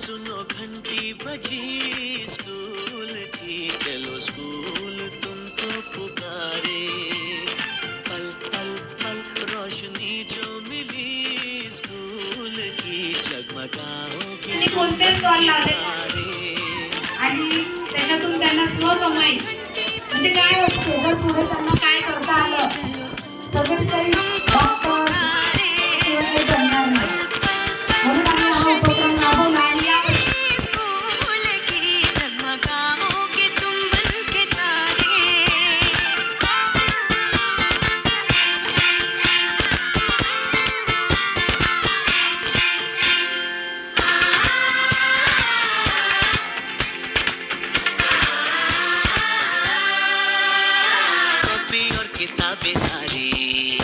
सुनो घंटी बजी स्कूल की। चलो स्कूल तुमको पुकारे। पल पल पल रोशनी जो मिली स्कूल की। जगमगाओगे आणि कोणते स्टॉल लावले आणि त्याच्यातून त्यांना स्वकमाई म्हणजे काय असतं जर पुढे त्यांना काय करता आलं? सगळेच काही कॉपी और किताबें सारी।